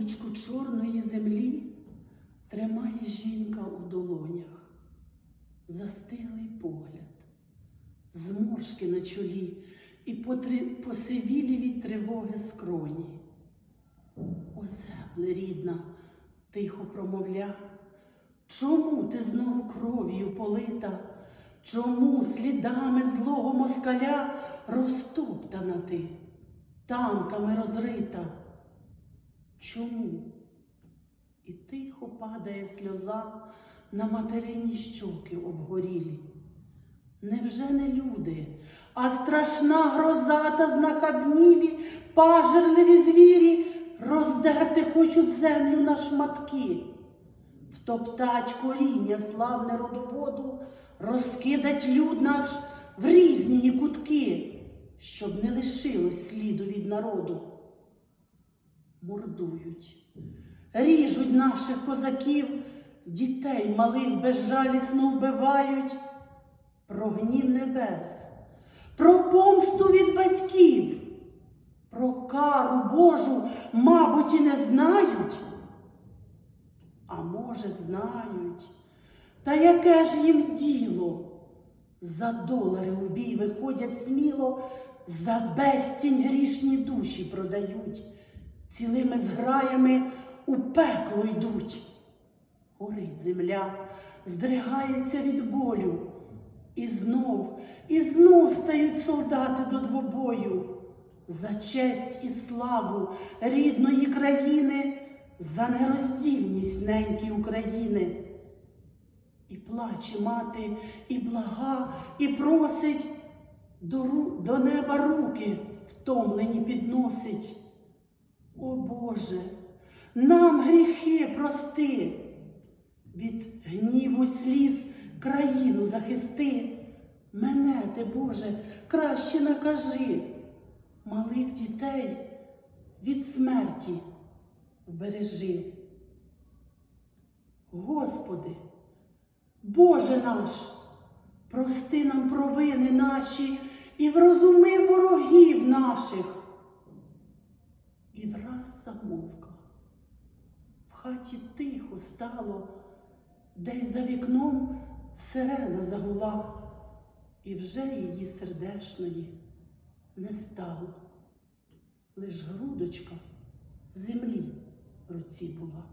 грудочку чорної землі тримає жінка у долонях, застиглий погляд, зморшки на чолі і посивілі від тривоги скроні. О, земле рідна, тихо промовля, чому ти знову кров'ю полита? Чому слідами злого москаля розтоптана ти, танками розрита? Чому? І тихо падає сльоза на материні щоки обгорілі. Невже не люди, а страшна гроза та знахабнілі, пажерливі звірі роздерти хочуть землю на шматки, втоптать коріння славне родоводу, розкидать люд наш в різні кутки, щоб не лишилось сліду від народу. Мордують, ріжуть наших козаків, дітей малих безжалісно вбивають про гнів небес, про помсту від батьків, про кару Божу, мабуть, і не знають. А може, знають, та яке ж їм діло? За долари у бій виходять сміло, за безцінь грішні душі продають, цілими зграями у пекло йдуть. Горить земля, здригається від болю, і знов, і знов стають солдати до двобою. За честь і славу рідної країни, за нероздільність неньки України. І плаче мати, і блага, і просить до, до неба руки втомлені підносить. О Боже, нам гріхи прости, від гніву сліз країну захисти. Мене ти, Боже, краще накажи, малих дітей від смерті вбережи. Господи, Боже наш, прости нам провини наші і врозуми ворогів наших. І враз замовкла. В хаті тихо стало, десь за вікном сирена загула, і вже її сердешної не стало. Лиш грудочка землі в руці була.